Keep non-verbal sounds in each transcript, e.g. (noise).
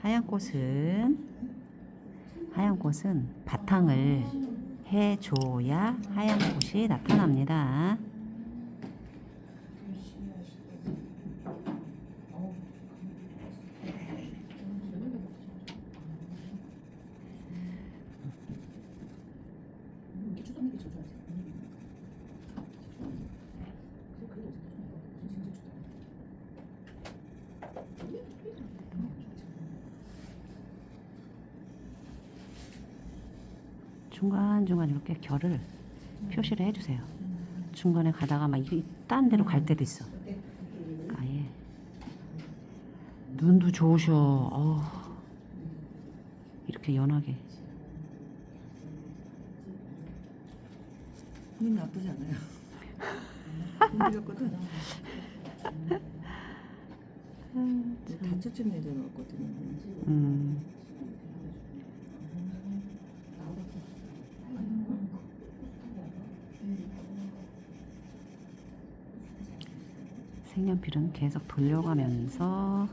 하얀 꽃은 하얀 꽃은 바탕을 해줘야 하얀 꽃이 나타납니다. 중간중간 이렇게 결을 표시를 해주세요. 중간에 가다가 막 딴 데로 갈 때도 있어. 아예 눈도 좋으셔. 어. 이렇게 연하게. 눈 나쁘지 않아요. 힘들었거든. 다초점 내려놨거든요. 음. 색연필은 계속 돌려가면서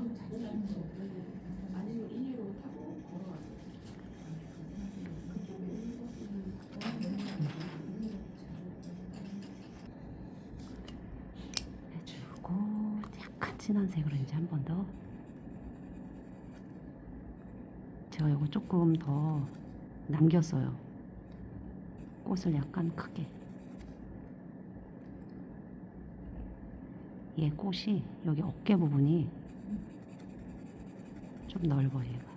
해주고 약간 진한 색으로 이제 한 번 더. 제가 이거 조금 더 남겼어요. 꽃을 약간 크게. 얘 꽃이 여기 어깨 부분이 좀 넓어 얘가.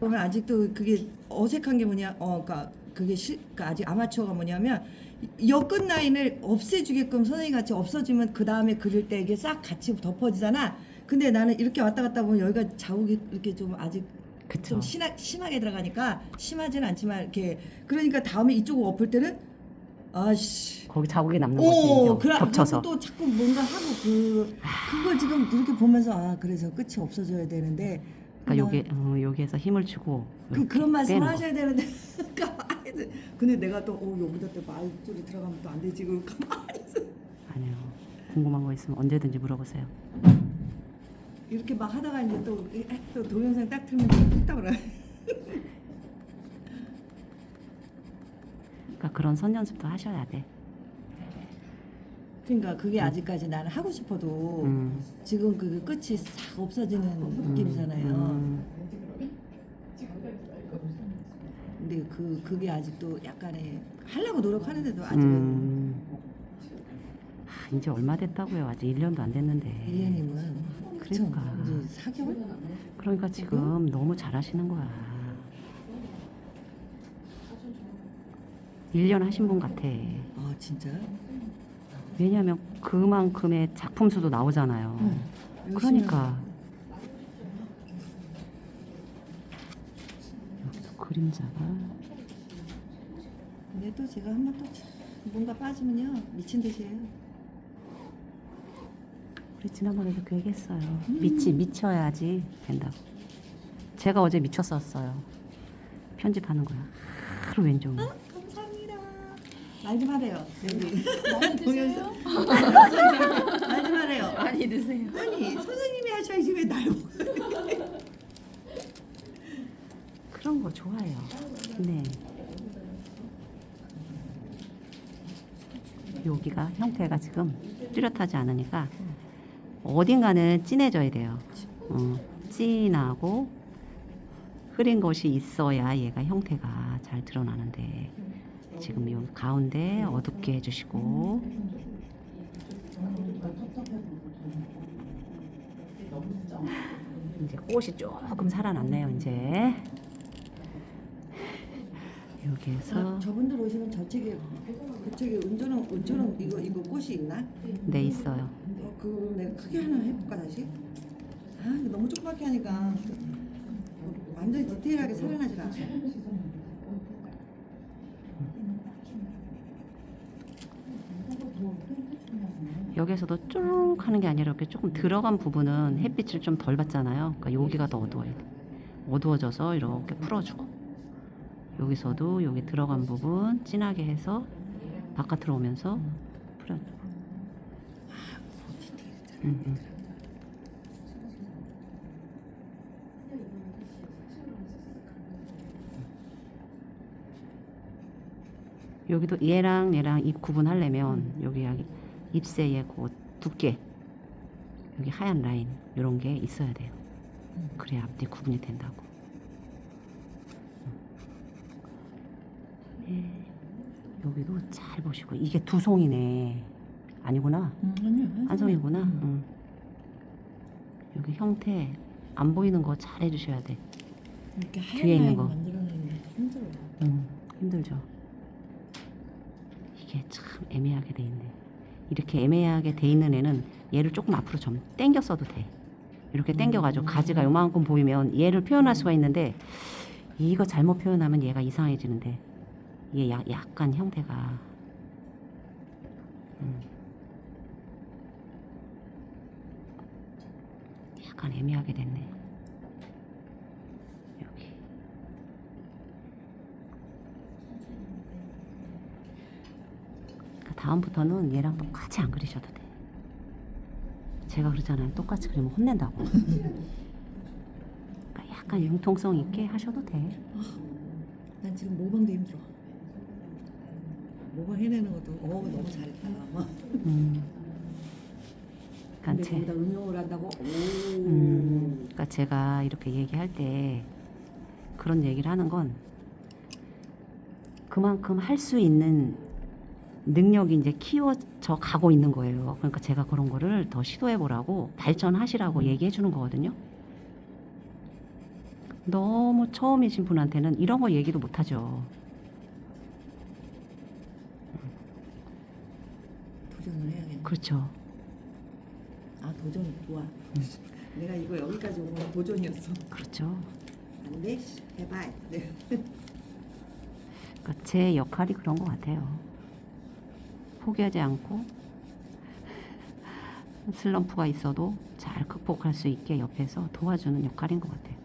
보면 아직도 그게 어색한 게 뭐냐, 어, 그니까 그게 실, 그러니까 아직 아마추어가 뭐냐면 여끝 라인을 없애주게끔 선생님 같이 없어지면 그 다음에 그릴 때 이게 싹 같이 덮어지잖아. 근데 나는 이렇게 왔다 갔다 보면 여기가 자국이 이렇게 좀 아직 그쵸. 좀 심하, 심하게 들어가니까 심하지는 않지만 이렇게 그러니까 다음에 이쪽을 엎을 때는 아씨 거기 자국이 남는 거지 오, 그래, 겹쳐서. 또 자꾸 뭔가 하고 그 그걸 지금 이렇게 보면서 아 그래서 끝이 없어져야 되는데 그러니까 여기 어, 여기에서 힘을 주고 그 이렇게 그런 말씀을 빼는 거. 하셔야 되는데 (laughs) 가만히 있어. 근데 내가 또 어, 여기다 또 말소리 들어가면 또 안 되지 그 가만히 있어 아니요. 궁금한 거 있으면 언제든지 물어보세요. 이렇게 막 하다가 이제 또, 또 동영상 딱 틀면 뚝딱 그래 그러니까 그런 선 연습도 하셔야 돼. 그러니까 그게 아직까지 나는 하고 싶어도 음. 지금 그 끝이 싹 없어지는 느낌이잖아요 음. 근데 그 그게 아직도 약간의 하려고 노력하는데도 아직은 음. 아, 이제 얼마 됐다고요? 아직 1년도 안 됐는데. 1년이면 그러니까. 이제 4개월? 그러니까 지금 너무 잘하시는 거야. 1년 하신 분 같아. 아 진짜? 왜냐면 그만큼의 작품 수도 나오잖아요. 열심히 그러니까. 여기도 그림자가 근데 또 제가 한번 또 뭔가 빠지면요 미친 듯이 해요. 우리 지난번에도 그 얘기했어요. 미치 미쳐야지 된다고. 제가 어제 미쳤었어요. 편집하는 거야. 하루 왼종일. 말 좀 하래요. 여기 많이 (laughs) 드세요? (laughs) 말좀 하래요. 많이 드세요. 아니 선생님이 하셔야지 왜날 먹어요? 그런 거 좋아해요. 네. 여기가 형태가 지금 뚜렷하지 않으니까 어딘가는 진해져야 돼요. 어, 진하고 흐린 것이 있어야 얘가 형태가 잘 드러나는데 지금 이 가운데 어둡게 해주시고 이제 꽃이 조금 살아났네요. 이제 여기에서 아, 저분들 오시면 저쪽에 그쪽에 은전은 은전은 이거 이거 꽃이 있나? 네 있어요. 어, 그 내가 크게 하나 해볼까 다시? 아 이거 너무 조그맣게 하니까 완전 디테일하게 살아나질 않아. 여기에서도 쭉 하는 게 아니라 이렇게 조금 들어간 부분은 햇빛을 좀 덜 받잖아요. 그러니까 여기가 더 어두워야 돼. 어두워져서 이렇게 풀어주고 여기서도 여기 들어간 부분 진하게 해서 바깥으로 오면서 풀어주고. 음, 음. 여기도 얘랑 얘랑 잎 구분하려면 여기 여기 잎새의 그 두께 여기 하얀 라인 이런 게 있어야 돼요. 그래야 앞뒤 구분이 된다고. 네. 여기도 잘 보시고 이게 두 송이네. 아니구나. 음, 아니요. 한 송이구나. 응. 여기 형태 안 보이는 거 잘 해주셔야 돼. 이렇게 하얀 뒤에 있는 라인 거. 만들어내는 게 힘들어요. 음, 힘들죠. 이게 참 애매하게 돼 있네. 이렇게 애매하게 돼 있는 애는 얘를 조금 앞으로 좀 당겨 써도 돼. 이렇게 당겨가지고 가지가 요만큼 보이면 얘를 표현할 수가 있는데 이거 잘못 표현하면 얘가 이상해지는데 얘 야, 약간 형태가 음. 약간 애매하게 됐네. 여기. 그러니까 다음부터는 얘랑 똑같이 안 그리셔도 돼. 제가 그러잖아요. 똑같이 그리면 혼낸다고. (laughs) 그러니까 약간 융통성 있게 하셔도 돼. 난 지금 모방도 힘들어. 모방 해내는 것도 어 너무 잘했다. 음. 근데 그러니까 제, 거기다 응용을 한다고. 오. 음, 그러니까 제가 이렇게 얘기할 때 그런 얘기를 하는 건 그만큼 할 수 있는 능력이 이제 키워져 가고 있는 거예요. 그러니까 제가 그런 거를 더 시도해 보라고 발전하시라고 얘기해 주는 거거든요. 너무 처음이신 분한테는 이런 거 얘기도 못 하죠. 도전을 해야겠네. 그렇죠. 아 도전 좋아. 내가 이거 여기까지 온 건 도전이었어. 그렇죠. 안 돼 해봐. 네. 그러니까 제 역할이 그런 것 같아요. 포기하지 않고 슬럼프가 있어도 잘 극복할 수 있게 옆에서 도와주는 역할인 것 같아요.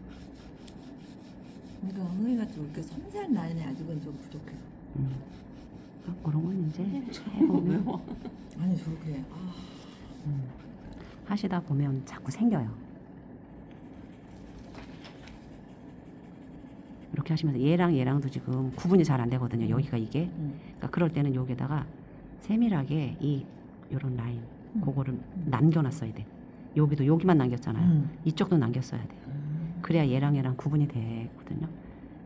그러니까 언니가 좀 이렇게 섬세한 라인이 아직은 좀 부족해. 음. 그러니까 그런 건 이제 해보면 (laughs) 아니 저렇게 아 음. 하시다 보면 자꾸 생겨요. 이렇게 하시면서 얘랑 얘랑도 지금 구분이 잘 안 되거든요. 여기가 이게. 음. 그러니까 그럴 때는 여기다가 세밀하게 이 요런 라인 음. 그거를 남겨놨어야 돼. 여기도 여기만 남겼잖아요. 음. 이쪽도 남겼어야 돼. 음. 그래야 얘랑 얘랑 구분이 되거든요.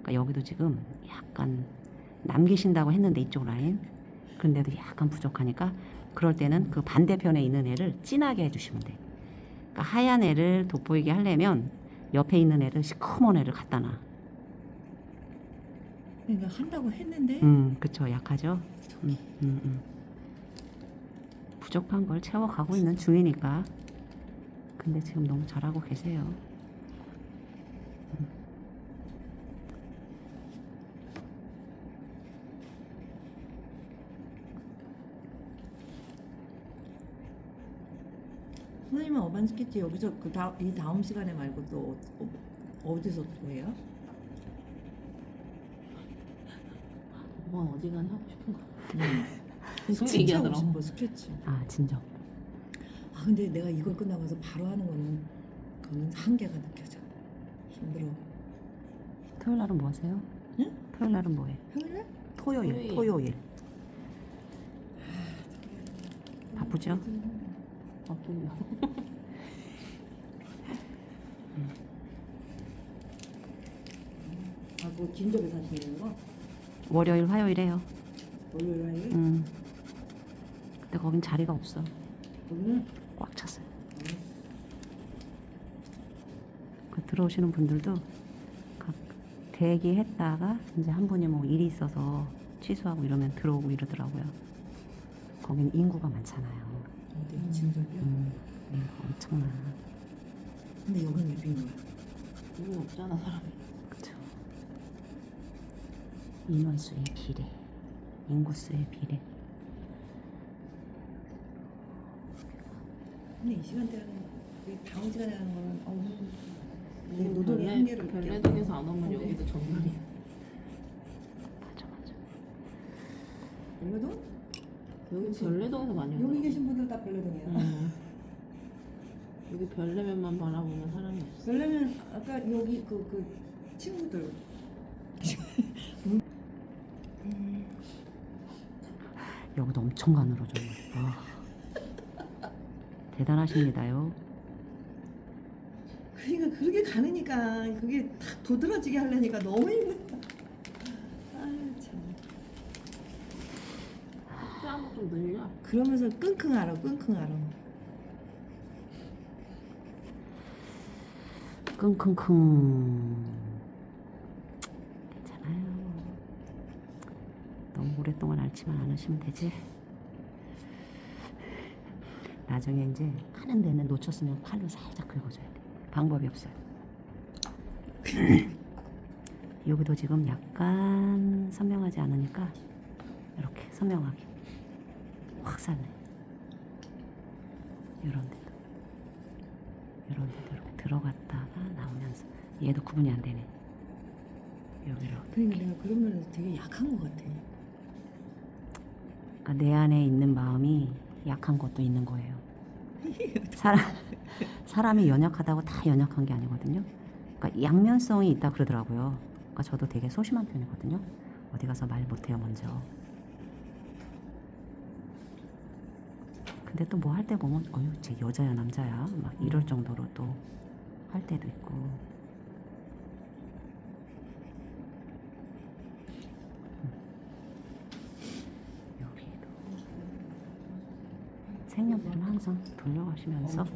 그러니까 여기도 지금 약간 남기신다고 했는데 이쪽 라인 근데도 약간 부족하니까 그럴 때는 그 반대편에 있는 애를 진하게 해주시면 돼. 그러니까 하얀 애를 돋보이게 하려면 옆에 있는 애를 시커먼 애를 갖다 놔. 그러니까 한다고 했는데 음, 그쵸. 약하죠. 음, 음, 음. 부족한 걸 채워가고 있는 중이니까. 근데 지금 너무 잘하고 계세요. 선생님은 어반 스케치 여기서 그 다음 이 다음 시간에 말고 또 어, 어, 어 디서 또 해요? 뭐 어디 가나 하고 싶은 거. 음. 스케치 하고 얘기하더라고. 싶어 스케치. 아, 진정. 아 근데 내가 이걸 끝나고 나서 바로 하는 거는 그거는 한계가 느껴져. 힘들어. 토요일 날은 뭐 하세요? 응? 토요일 날은 뭐 해? 평일날? 토요일, 토요일. 토요일. 바쁘죠? 바쁘냐. 아그 진접에 사시는 거? 월요일, 화요일에요. 월요일 화요일? 음. 근데 거긴 자리가 없어. 오늘? 꽉 찼어요. 그 들어오시는 분들도 각 대기했다가 이제 한 분이 뭐 일이 있어서 취소하고 이러면 들어오고 이러더라고요. 거긴 인구가 많잖아요. 네, 진짜요? 음, 인구가 엄청나. 근데 여기는 왜빈 거야? 여기 없잖아 사람이. 그쵸. 인원수의 비례, 인구수의 비례. 근데 이 시간대 하는 시간에 하는 거는 어우 내 음, 노동의 별내- 한계를. 별내동에서 안 오면 근데- 여기도 정말이야. 맞아, 맞아. 별로도? 여기 별내동에서 많이 오더라고. 여기 계신 분들 다 별로동이야. 음. 여기 별내면만 바라보면 사람이 없어. 그러려면 아까 여기 그, 그 친구들 여기도 엄청 가늘어 정말. 와. 대단하십니다요. 그러니까 그렇게 가느니까 그게 탁 도드라지게 하려니까 너무 힘들다. 아유 참. 한번 좀 늘려. 그러면서 끙끙 앓아 끙끙 앓아. 끙끙끙. 괜찮아요. 너무 오랫동안 앓지만 않으시면 되지. 나중에 이제 하는 데는 놓쳤으면 팔로 살짝 긁어줘야 돼. 방법이 없어요. (clears throat) 여기도 지금 약간 선명하지 않으니까 이렇게 선명하게 확 살네. 이런 데도. 이런 데도 이렇게 들어갔다가 나오면서 얘도 구분이 안 되네. 여기로. 그러니까 내가 그런 면에서 되게 약한 것 같아. 그러니까 내 안에 있는 마음이 약한 것도 있는 거예요. 사람 사람이 연약하다고 다 연약한 게 아니거든요. 그러니까 양면성이 있다 그러더라고요. 그러니까 저도 되게 소심한 편이거든요. 어디 가서 말 못해요 먼저. 근데 또 뭐 할 때 보면 어유 쟤 여자야 남자야 막 이럴 정도로 또 할 때도 있고. 여기도 색연필은 항상 돌려가시면서